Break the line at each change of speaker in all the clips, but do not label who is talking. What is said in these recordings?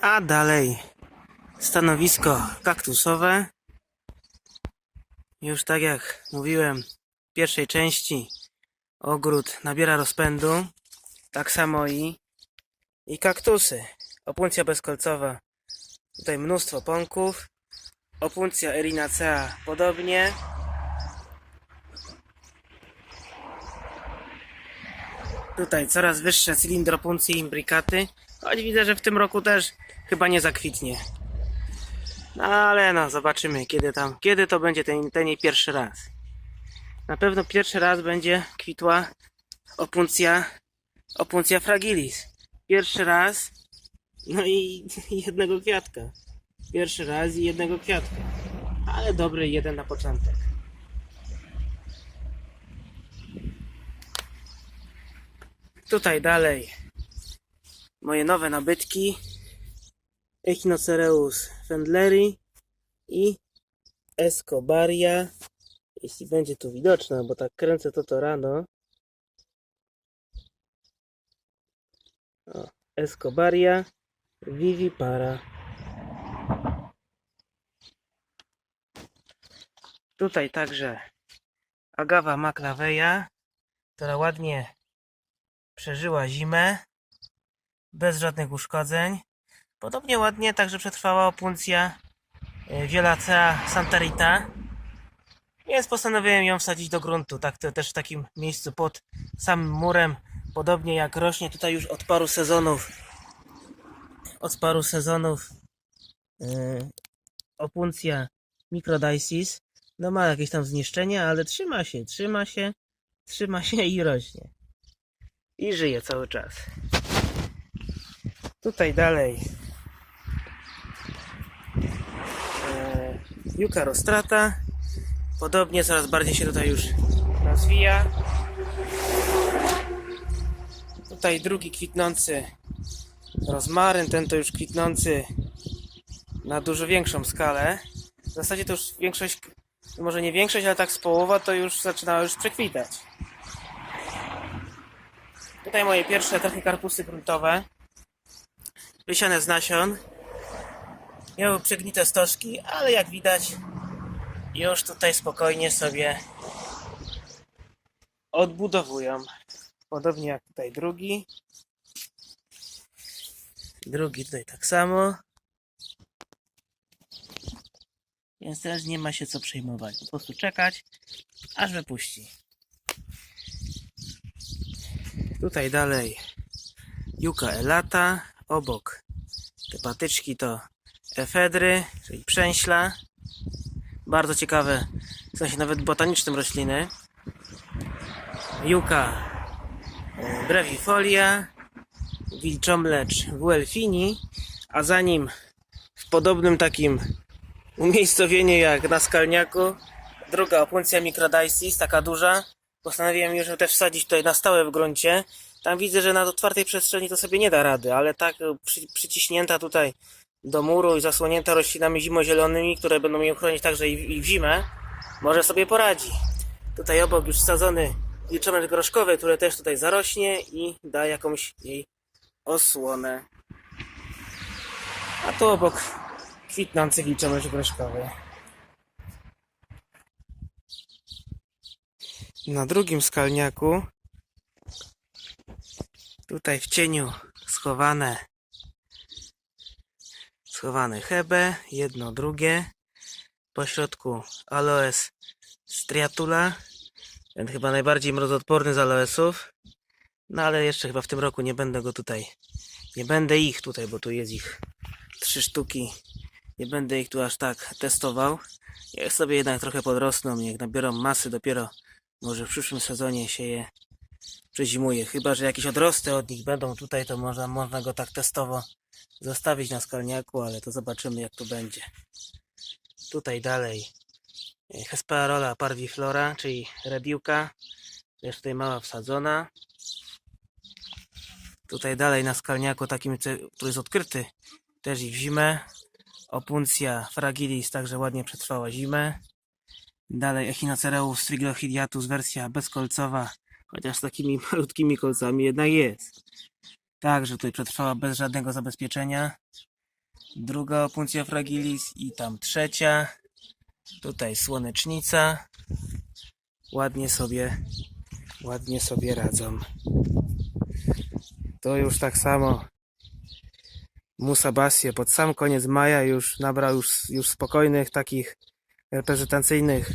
A dalej stanowisko kaktusowe. Już tak jak mówiłem w pierwszej części, ogród nabiera rozpędu. Tak samo i, i kaktusy. Opuncja bezkolcowa. Tutaj mnóstwo pąków. Opuncja erinacea podobnie. Tutaj coraz wyższe cylindropuncje i imbrikaty. Choć widzę, że w tym roku też chyba nie zakwitnie. No ale no, zobaczymy kiedy tam, kiedy to będzie ten, ten jej pierwszy raz. Na pewno pierwszy raz będzie kwitła opuncja, opuncja fragilis. Pierwszy raz, no i jednego kwiatka. Pierwszy raz i jednego kwiatka. Ale dobry jeden na początek. Tutaj dalej moje nowe nabytki Echinocereus fendleri i Escobaria. Jeśli będzie tu widoczna, bo tak kręcę to to rano. O, Escobaria vivipara. Tutaj także Agawa maclaveja która ładnie przeżyła zimę bez żadnych uszkodzeń. Podobnie ładnie także przetrwała opuncja Violacea Santarita. Więc postanowiłem ją wsadzić do gruntu. Tak to też w takim miejscu pod samym murem. Podobnie jak rośnie tutaj już od paru sezonów. Od paru sezonów yy, opuncja Microdices. No ma jakieś tam zniszczenia, ale trzyma się, trzyma się, trzyma się i rośnie. I żyje cały czas. Tutaj dalej. Juka rostrata. Podobnie coraz bardziej się tutaj już rozwija. Tutaj drugi kwitnący rozmaryn. Ten to już kwitnący na dużo większą skalę. W zasadzie to już większość, może nie większość, ale tak z połowa to już zaczyna już przekwitać. Tutaj moje pierwsze trochę karpusy gruntowe wysiane z nasion. Miały przegnite stożki, ale jak widać już tutaj spokojnie sobie odbudowują. Podobnie jak tutaj drugi. Drugi tutaj tak samo. Więc też nie ma się co przejmować. Po prostu czekać, aż wypuści. Tutaj dalej Juka elata, obok te patyczki to efedry, czyli przęśla. Bardzo ciekawe, w sensie nawet botanicznym rośliny. Juka e, brevifolia, wilczomlecz wuelfini, a za nim w podobnym takim umiejscowieniu jak na skalniaku druga opuncja microdices, taka duża. Postanowiłem już ją też wsadzić tutaj na stałe w gruncie. Tam widzę, że na otwartej przestrzeni to sobie nie da rady, ale tak e, przy, przyciśnięta tutaj do muru i zasłonięta roślinami zimozielonymi, które będą ją chronić także i, i w zimę, może sobie poradzi. Tutaj obok już wsadzony wilczomlecz groszkowy, który też tutaj zarośnie i da jakąś jej osłonę. A tu obok kwitnący wilczomlecz groszkowy. Na drugim skalniaku Tutaj w cieniu schowane schowane hebe, jedno, drugie. Po środku aloes striatula. Ten chyba najbardziej mrozodporny z aloesów. No ale jeszcze chyba w tym roku nie będę go tutaj. Nie będę ich tutaj, bo tu jest ich trzy sztuki. Nie będę ich tu aż tak testował. Niech sobie jednak trochę podrosną, niech nabiorą masy dopiero może w przyszłym sezonie się je przezimuje. Chyba, że jakieś odrosty od nich będą tutaj, to można, można go tak testowo zostawić na skalniaku, ale to zobaczymy jak to będzie. Tutaj dalej Hesperola parviflora, czyli rebiłka. Jest tutaj mała wsadzona. Tutaj dalej na skalniaku takim, który jest odkryty też i w zimę. Opuncja fragilis także ładnie przetrwała zimę. Dalej Echinocereus triglochidiatus wersja bezkolcowa Chociaż z takimi malutkimi kolcami jednak jest. Także tutaj przetrwała bez żadnego zabezpieczenia. druga opuncja fragilis i tam trzecia. Tutaj słonecznica. Ładnie sobie, ładnie sobie radzą. To już tak samo. Musa Basie pod sam koniec maja już nabrał już, już spokojnych takich reprezentacyjnych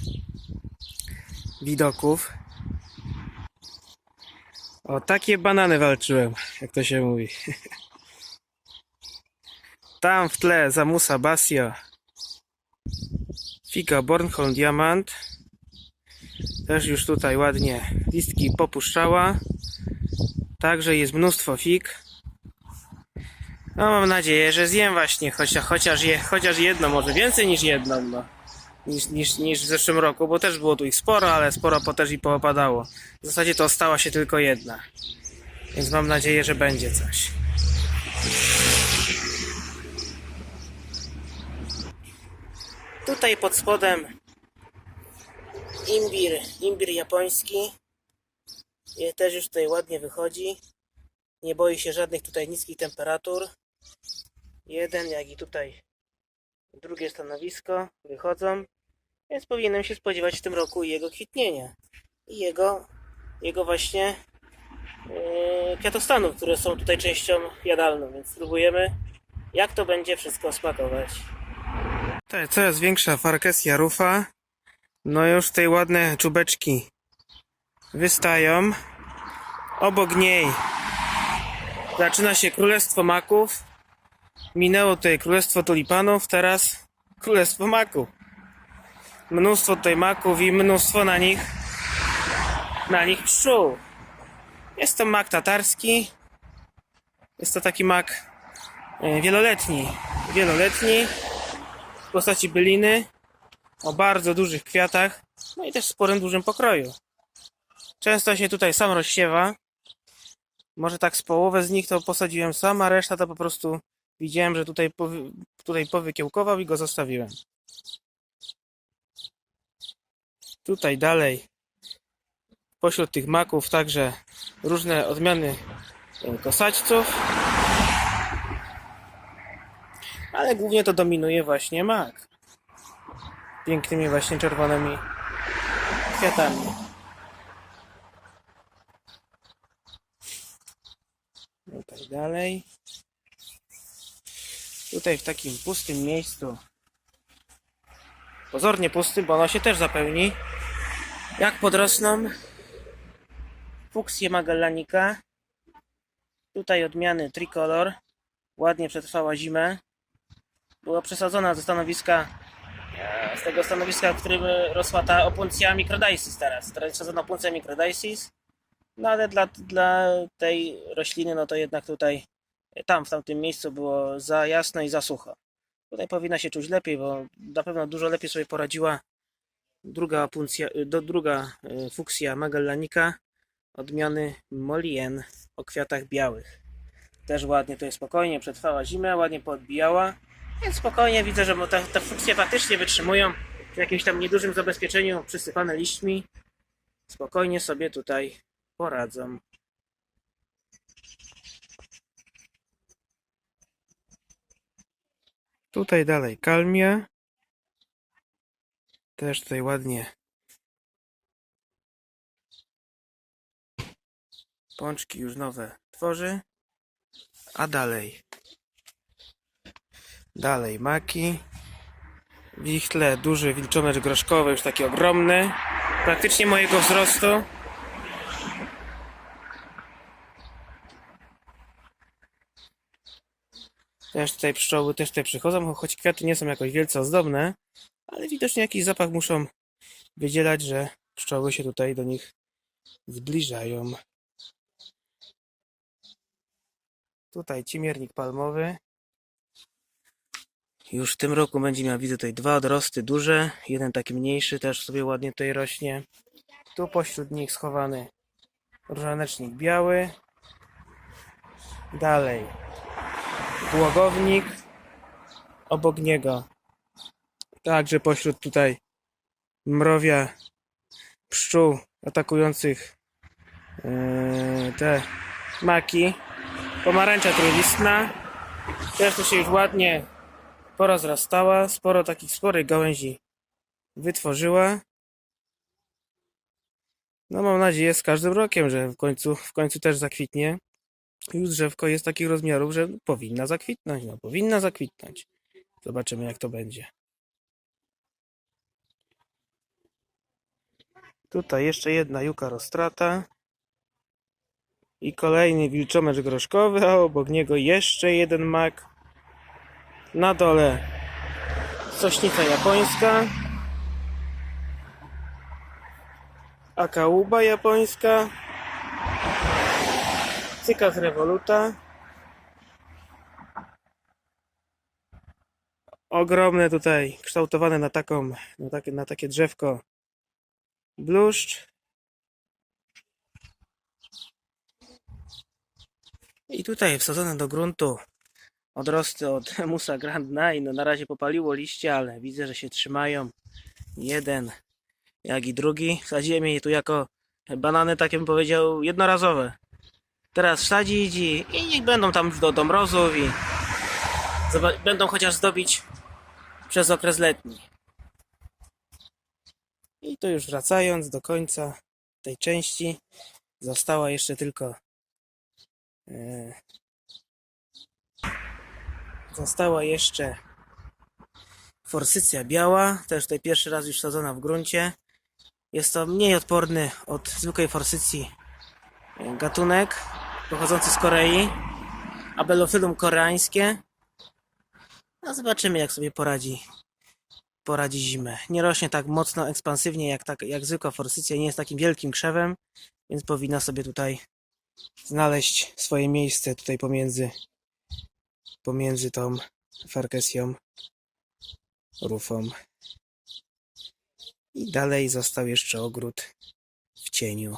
widoków. O takie banany walczyłem, jak to się mówi. Tam w tle za Musa Basio Figa Bornholm Diamant też już tutaj ładnie listki popuszczała. Także jest mnóstwo fig. No mam nadzieję, że zjem właśnie chociaż, chociaż, je, chociaż jedno, może więcej niż jedną, no. Niż, niż, niż w zeszłym roku, bo też było tu ich sporo, ale sporo po też i poopadało. W zasadzie to ostała się tylko jedna. Więc mam nadzieję, że będzie coś. Tutaj pod spodem imbir, imbir japoński. Je- Też już tutaj ładnie wychodzi. Nie boi się żadnych tutaj niskich temperatur. Jeden, jak i tutaj drugie stanowisko wychodzą. Więc powinienem się spodziewać w tym roku jego kwitnienia. I jego, jego właśnie yy, kwiatostanów, które są tutaj częścią jadalną. Więc spróbujemy, jak to będzie wszystko smakować. Tutaj coraz większa farkesja rufa. No już tutaj ładne czubeczki wystają. Obok niej zaczyna się Królestwo Maków. Minęło tutaj Królestwo Tulipanów, teraz Królestwo Maków. Mnóstwo tutaj maków i mnóstwo na nich na nich pszczół. Jest to mak tatarski. Jest to taki mak e, wieloletni. Wieloletni w postaci byliny o bardzo dużych kwiatach, no i też sporym, dużym pokroju. Często się tutaj sam rozsiewa. Może tak z połowę z nich to posadziłem sam, a reszta to po prostu widziałem, że tutaj, powy, tutaj powykiełkował i go zostawiłem. Tutaj dalej pośród tych maków także różne odmiany e, kosaćców. Ale głównie to dominuje właśnie mak pięknymi właśnie czerwonymi kwiatami. Tutaj dalej. Tutaj w takim pustym miejscu. Pozornie pustym, bo ono się też zapełni. Jak podrosną fuksje magellanika. Tutaj odmiany tricolor. Ładnie przetrwała zimę. Była przesadzona ze stanowiska z tego stanowiska, w którym rosła ta opuncja microdaisis teraz. Teraz jest sadzona opuncja microdaisis. No ale dla, dla tej rośliny, no to jednak tutaj, tam w tamtym miejscu było za jasno i za sucho. Tutaj powinna się czuć lepiej, bo na pewno dużo lepiej sobie poradziła druga opuncja, do, druga e, fuksja magellanika odmiany Molien o kwiatach białych. Też ładnie tutaj spokojnie przetrwała zimę, ładnie podbijała. Więc spokojnie widzę, że te, te funkcje faktycznie wytrzymują w jakimś tam niedużym zabezpieczeniu przysypane liśćmi. Spokojnie sobie tutaj poradzą. Tutaj dalej kalmia. Też tutaj ładnie. Pączki już nowe tworzy. A dalej Dalej maki. Wichtle, duży wilczomecz groszkowy, już taki ogromny. Praktycznie mojego wzrostu. Też tutaj pszczoły też tutaj przychodzą, choć kwiaty nie są jakoś wielce ozdobne, ale widocznie jakiś zapach muszą wydzielać, że pszczoły się tutaj do nich zbliżają. Tutaj cimiernik palmowy. Już w tym roku będzie miał, widzę tutaj dwa odrosty duże, jeden taki mniejszy, też sobie ładnie tutaj rośnie. Tu pośród nich schowany różanecznik biały. Dalej błogownik. Obok niego także pośród tutaj mrowia pszczół atakujących yy, te maki. Pomarańcza trójlistna. Też tu się już ładnie porozrastała, sporo takich sporych gałęzi wytworzyła. No mam nadzieję z każdym rokiem, że w końcu, w końcu też zakwitnie. Już drzewko jest takich rozmiarów, że powinna zakwitnąć, no powinna zakwitnąć. Zobaczymy jak to będzie. Tutaj jeszcze jedna juka rostrata. I kolejny wilczomecz groszkowy, a obok niego jeszcze jeden mak. Na dole sośnica japońska. Akauba japońska. Cykas revoluta. Ogromne tutaj, kształtowane na taką, na takie, na takie drzewko bluszcz. I tutaj wsadzone do gruntu odrosty od Musa Grand Nine. No na razie popaliło liście, ale widzę, że się trzymają. Jeden, jak i drugi. Wsadziłem je tu jako banany, tak bym powiedział, jednorazowe. Teraz wsadzić i, i niech będą tam do, do mrozów i będą chociaż zdobić przez okres letni. I tu już wracając do końca tej części, została jeszcze tylko e, została jeszcze forsycja biała, też tutaj pierwszy raz już sadzona w gruncie. Jest to mniej odporny od zwykłej forsycji e, gatunek pochodzący z Korei. Abelophyllum koreańskie. No zobaczymy jak sobie poradzi poradzi zimę. Nie rośnie tak mocno ekspansywnie jak, tak, jak zwykła forsycja, nie jest takim wielkim krzewem, więc powinna sobie tutaj znaleźć swoje miejsce tutaj pomiędzy pomiędzy tą farkesją rufą. I dalej został jeszcze ogród w cieniu.